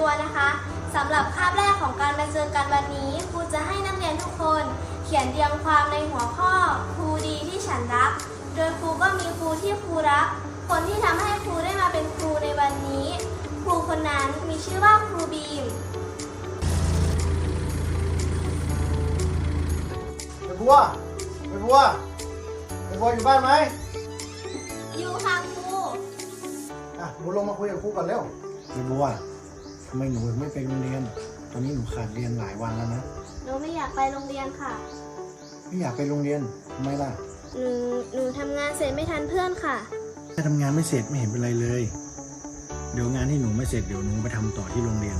บัวนะคะสำหรับคาบแรกของการมาเจอกันวันนี้ครูจะให้นักเรียนทุกคน เขียนเรียงความในหัวข้อครูดีที่ฉันรัก โดยครูก็มีครูที่ครูรัก คนที่ทำให้ครูได้มาเป็นครูในวันนี้ ครูคนนั้นมีชื่อว่าครูบีมไปบัวไปบัวไปบัวอยู่บ้านไหมอยู่ค่ะครูอะบัวลงมาคุยกับครูก่อนเร็วไปบัว ทำไมหนูไม่ไปโรงเรียน ตอนนี้หนูขาดเรียนหลายวันแล้วนะ หนูไม่อยากไปโรงเรียนค่ะ ไม่อยากไปโรงเรียนทำไมล่ะ หนูหนูทำงานเสร็จไม่ทันเพื่อนค่ะแค่ทำงานไม่เสร็จไม่เห็นเป็นไรเลย เดี๋ยวงานที่หนูไม่เสร็จเดี๋ยวหนูไปทำต่อที่โรงเรียน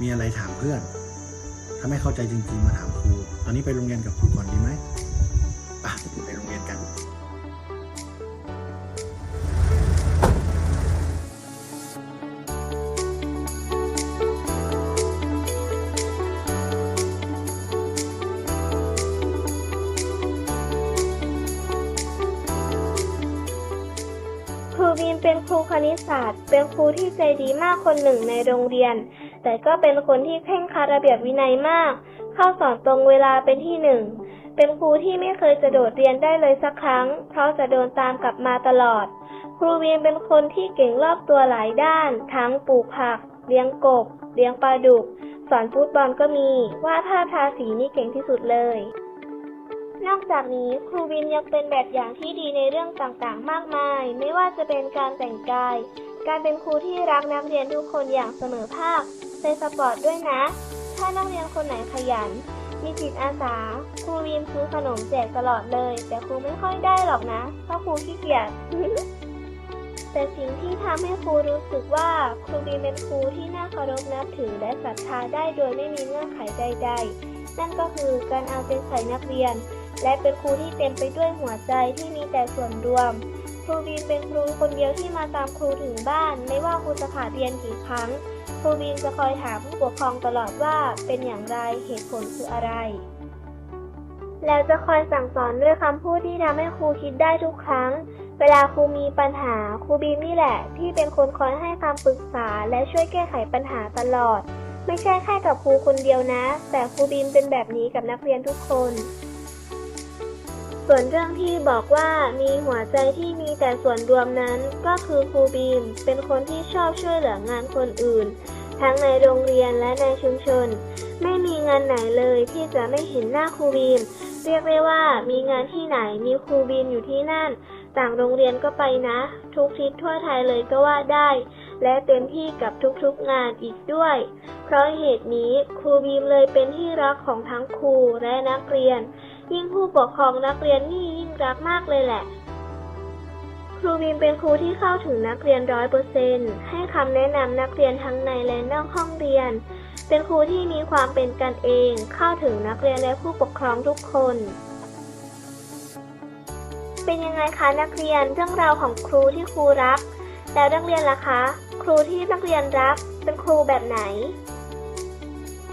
มีอะไรถามเพื่อน ถ้าไม่เข้าใจจริงๆมาถามครู ตอนนี้ไปโรงเรียนกับครูก่อนดีไหมอะไปโรงเรียนกัน เป็นครูคณิตศาสตร์ เป็นครูที่ใจดีมากคนหนึ่งในโรงเรียน แต่ก็เป็นคนที่เคร่งครัดระเบียบวินัยมาก เข้าสอนตรงเวลาเป็นที่หนึ่ง เป็นครูที่ไม่เคยจะโดดเรียนได้เลยสักครั้ง เพราะจะโดนตามกลับมาตลอด ครูบีมเป็นคนที่เก่งรอบตัวหลายด้าน ทั้งปลูกผัก เลี้ยงกบ เลี้ยงปลาดุก สอนฟุตบอลก็มีวาดภาพทาสีนี่เก่งที่สุดเลย นอกจากนี้ครูบินยังเป็นแบบอย่างที่ดีในเรื่องต่างๆ มากมาย ไม่ว่าจะเป็นการแต่งกาย การเป็นครูที่รักนักเรียนทุกคนอย่างเสมอภาคในสปอร์ตด้วยนะ ถ้านักเรียนคนไหนขยัน มีจิตอาสา ครูบินซื้อขนมแจกตลอดเลย แต่ครูไม่ค่อยได้หรอกนะ เพราะครูขี้เกียจแต่สิ่งที่ทำให้ครูรู้สึกว่าครูบีเป็นครูที่น่าเคารพนับถือและศรัทธาได้โดยไม่มีเงื่อนไขใด ๆ นั่นก็คือการเอาใจใส่นักเรียน และเป็นครูที่เต็มไปด้วยหัวใจที่มีแต่ส่วนรวม ครูบีมเป็นครูคนเดียวที่มาตามครูถึงบ้าน ไม่ว่าครูจะขาดเรียนกี่ครั้ง ครูบีมจะคอยถามผู้ปกครองตลอดว่าเป็นอย่างไรเหตุผลคืออะไร แล้วจะคอยสั่งสอนด้วยคำพูดที่ทำให้ครูคิดได้ทุกครั้ง เวลาครูมีปัญหาครูบีมนี่แหละ ที่เป็นคนคอยให้คำปรึกษาและช่วยแก้ไขปัญหาตลอด ไม่ใช่แค่กับครูคนเดียวนะ แต่ครูบีมเป็นแบบนี้กับนักเรียนทุกคน ส่วนเรื่องที่บอกว่ามีหัวใจที่มีแต่ส่วนรวมนั้น ก็คือครูบีม เป็นคนที่ชอบช่วยเหลืองานคนอื่น ทั้งในโรงเรียนและในชุมชน ไม่มีงานไหนเลยที่จะไม่เห็นหน้าครูบีม เรียกได้ว่ามีงานที่ไหนมีครูบีมอยู่ที่นั่น ต่างโรงเรียนก็ไปนะ ทุกทิศทั่วไทยเลยก็ว่าได้ และเต็มที่กับทุกๆงานอีกด้วย เพราะเหตุนี้ครูบีมเลยเป็นที่รักของทั้งครูและนักเรียน ยิ่งผู้ปกครองนักเรียนนี่ยิ่งรักมากเลยแหละ ครูบีมเป็นครูที่เข้าถึงนักเรียนร้อยเปอร์เซนให้คำแนะนำนักเรียนทั้งในและนอกห้องเรียน เป็นครูที่มีความเป็นกันเอง เข้าถึงนักเรียนและผู้ปกครองทุกคน เป็นยังไงคะนักเรียนเรื่องราวของครูที่ครูรัก แล้วนักเรียนล่ะคะ ครูที่นักเรียนรัก เป็นครูแบบไหน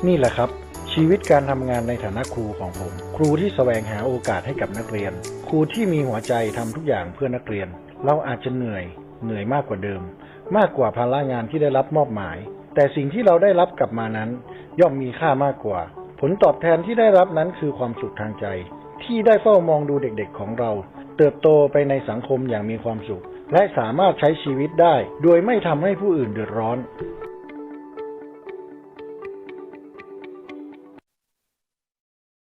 นี่แหละครับ ชีวิตการทำงานในฐานะครูของผม ครูที่แสวงหาโอกาสให้กับนักเรียน ครูที่มีหัวใจทำทุกอย่างเพื่อนักเรียน เราอาจจะเหนื่อย เหนื่อยมากกว่าเดิม มากกว่าภาระงานที่ได้รับมอบหมาย แต่สิ่งที่เราได้รับกลับมานั้น ย่อมมีค่ามากกว่า ผลตอบแทนที่ได้รับนั้นคือความสุขทางใจ ที่ได้เฝ้ามองดูเด็กๆของเรา เติบโตไปในสังคมอย่างมีความสุข และสามารถใช้ชีวิตได้ โดยไม่ทำให้ผู้อื่นเดือดร้อน